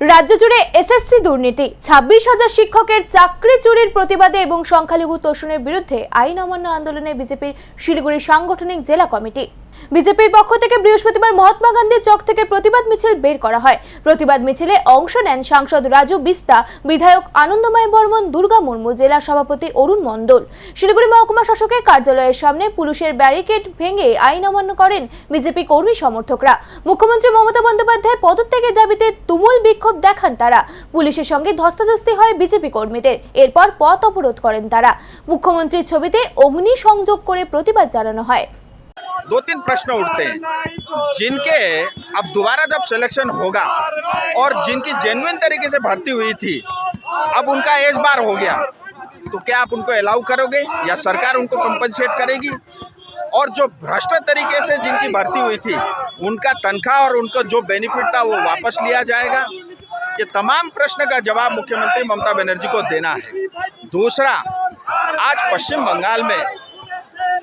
রাজ্য জুড়ে এসএসসি দুর্নীতি। ছাব্বিশ হাজার শিক্ষকের চাকরি চুরির প্রতিবাদে এবং সংখ্যালঘু তোষণের বিরুদ্ধে আইন অমান্য আন্দোলনে বিজেপির শিলিগুড়ি সাংগঠনিক জেলা কমিটি। বিজেপির পক্ষ থেকে বৃহস্পতিবার মহাত্মা গান্ধী চক থেকে প্রতিবাদ মিছিল বের করা হয়। প্রতিবাদ মিছিলে অংশ নেন সাংসদ রাজু বিস্তা, বিধায়ক আনন্দময় বর্মন, দুর্গা মুর্মু, জেলা সভাপতি অরুণ মণ্ডল। শিলিগুড়ি মহকুমা শাসকের কার্যালয়ের সামনে পুলিশের ব্যারিকেড ভেঙে আইন অমান্য করেন বিজেপি কর্মী সমর্থকরা। মুখ্যমন্ত্রী মমতা বন্দ্যোপাধ্যায়ের পদত্যাগের দাবিতে তুমুল বিক্ষোভ দেখান তারা। পুলিশের সঙ্গে ধস্তাধস্তি হয় বিজেপি কর্মীদের। এরপর পথ অবরোধ করেন তারা। মুখ্যমন্ত্রীর ছবিতে অগ্নি সংযোগ করে প্রতিবাদ জানানো হয়। दो तीन प्रश्न उठते हैं। जिनके अब दोबारा जब सिलेक्शन होगा और जिनकी जेन्युइन तरीके से भर्ती हुई थी, अब उनका एज बार हो गया तो क्या आप उनको अलाउ करोगे या सरकार उनको कंपनसेट करेगी? और जो भ्रष्ट तरीके से जिनकी भर्ती हुई थी, उनका तनख्वाह और उनको जो बेनिफिट था वो वापस लिया जाएगा? ये तमाम प्रश्न का जवाब मुख्यमंत्री ममता बनर्जी को देना है। दूसरा, आज पश्चिम बंगाल में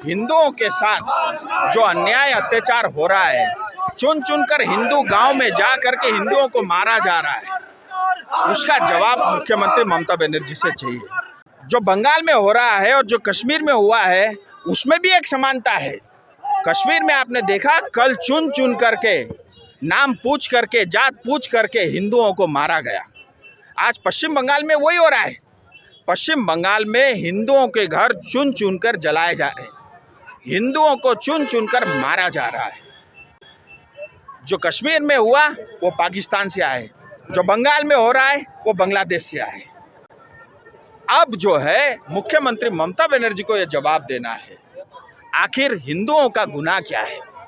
हिंदुओं के साथ जो अन्याय, अत्याचार हो रहा है चुन चुन कर हिंदू गाँव में जा करके हिंदुओं को मारा जा रहा है, उसका जवाब मुख्यमंत्री ममता बनर्जी से चाहिए। जो बंगाल में हो रहा है और जो कश्मीर में हुआ है, उसमें भी एक समानता है। कश्मीर में आपने देखा, कल चुन चुन करके, नाम पूछ करके, जात पूछ करके हिंदुओं को मारा गया। आज पश्चिम बंगाल में वही हो रहा है। पश्चिम बंगाल में हिंदुओं के घर चुन चुन कर जलाए जा रहे हैं। हिंदुओं को चुन चुनकर मारा जा रहा है। जो कश्मीर में हुआ, वो पाकिस्तान से आए। जो बंगाल में हो रहा है, वो बांग्लादेश से आए। अब जो है, मुख्यमंत्री ममता बनर्जी को यह जवाब देना है। आखिर हिंदुओं का गुनाह क्या है?